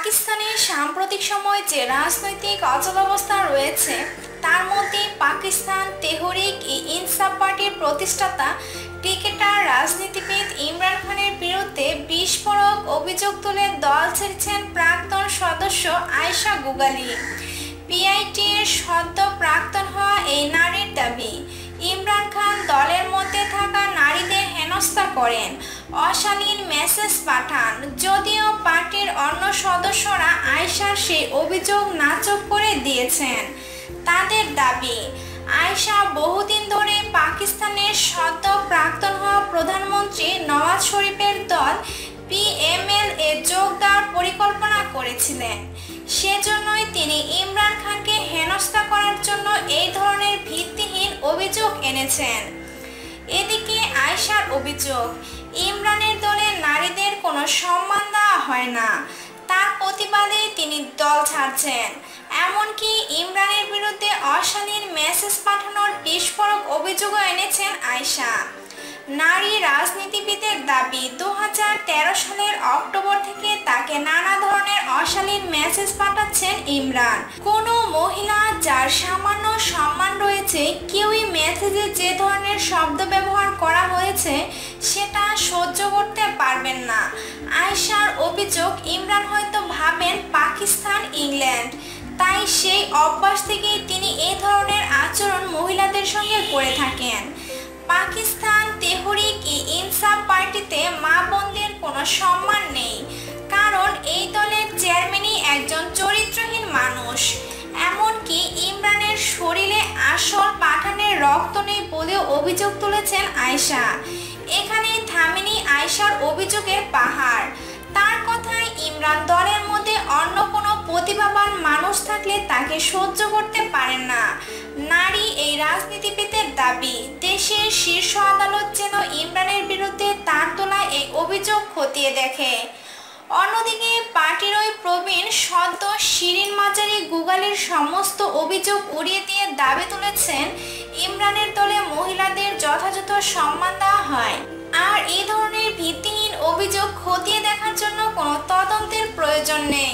সাম্প্রতিক সময় যে রাজনৈতিক অচলাবস্থা রয়েছে, তার মধ্যে পাকিস্তান তেহরিক ই ইনসাফ পার্টির প্রতিষ্ঠাতা ক্রিকেটার রাজনীতিবিদ ইমরান খানের বিরুদ্ধে বিস্ফোরক অভিযোগ তুলে দল ছেড়েছেন প্রাক্তন সদস্য আয়শা গুগালি। পিআইটি এর সদ্য প্রাক্তন হওয়া এই নারীর দাবি, ইমরান খান দলের মধ্যে থাকা নারীদের হেনস্থা করেন। অশালীন মেসেজ পাঠান। যদিও পার্টির অন্য সদস্যরা আয়শার সেই অভিযোগ নাচক করে দিয়েছেন। তাদের দাবি, আয়শা বহুদিন ধরে পাকিস্তানের সদ্য প্রাক্তন হওয়া প্রধানমন্ত্রী নওয়াজ শরীফের দল পিএমএল এ যোগ দেওয়ার পরিকল্পনা করেছিলেন। সেজন্যই তিনি ইমরান খানকে হেনস্থা করার জন্য এই ধরনের ভিত্তিহীন অভিযোগ এনেছেন। এদিকে আয়শার অভিযোগ ইমরানের দলে নারীদের কোনো সম্মান দেওয়া হয় না। তার প্রতিবাদে তিনি দল ছাড়ছেন। এমনকি ইমরানের বিরুদ্ধে অশালীন মেসেজ পাঠানোর বিস্ফোরক অভিযোগও এনেছেন আয়শা। নারী রাজনীতিবিদের দাবি দু হাজার তেরো সালের অক্টোবর থেকে তাকে নানা ধরনের অশালীন মেসেজ পাঠাচ্ছেন ইমরান। কোনো মহিলা যার সামান্য সম্মান রয়েছে, কেউই মেসেজে যে ধরনের শব্দ ব্যবহার করা হয়েছে সেটা সহ্য করতে পারবেন না। আয়শার অভিযোগ ইমরান হয়তো ভাবেন পাকিস্তান, ইংল্যান্ড। তাই সেই অভ্যাস থেকেই তিনি এই ধরনের আচরণ মহিলাদের সঙ্গে করে থাকেন। পাকিস্তান তেহরিক ইনসাফ পার্টিতে মা বোনদের কোনো সম্মান নেই, কারণ এই দলের চেয়ারম্যানই একজন চরিত্রহীন মানুষ। এমনকি ইমরানের শরীরে আসল পাঠানের রক্ত নেই বলেও অভিযোগ তুলেছেন আয়শা। এখানেই থামেনি আয়শার অভিযোগের পাহাড়। তার কথায় ইমরান দলের মধ্যে অন্য কোনো প্রতিভাবান মানুষ থাকলে তাকে সহ্য করতে পারেন না। নারী এই রাজনীতিবিদের দাবি, দেশের শীর্ষ আদালত যেন ইমরানের বিরুদ্ধে তার তোলা এই অভিযোগ খতিয়ে দেখে। অন্যদিকে পার্টির ওই প্রবীণ সদ্য শিরিন মাজারি গুগলের সমস্ত অভিযোগ উড়িয়ে দিয়ে দাবি তুলেছেন দলে মহিলাদের যথাযথ সম্মান দেওয়া হয়। আর এই ধরনের ভিত্তিহীন অভিযোগ খতিয়ে দেখার জন্য কোনো তদন্তের প্রয়োজন নেই।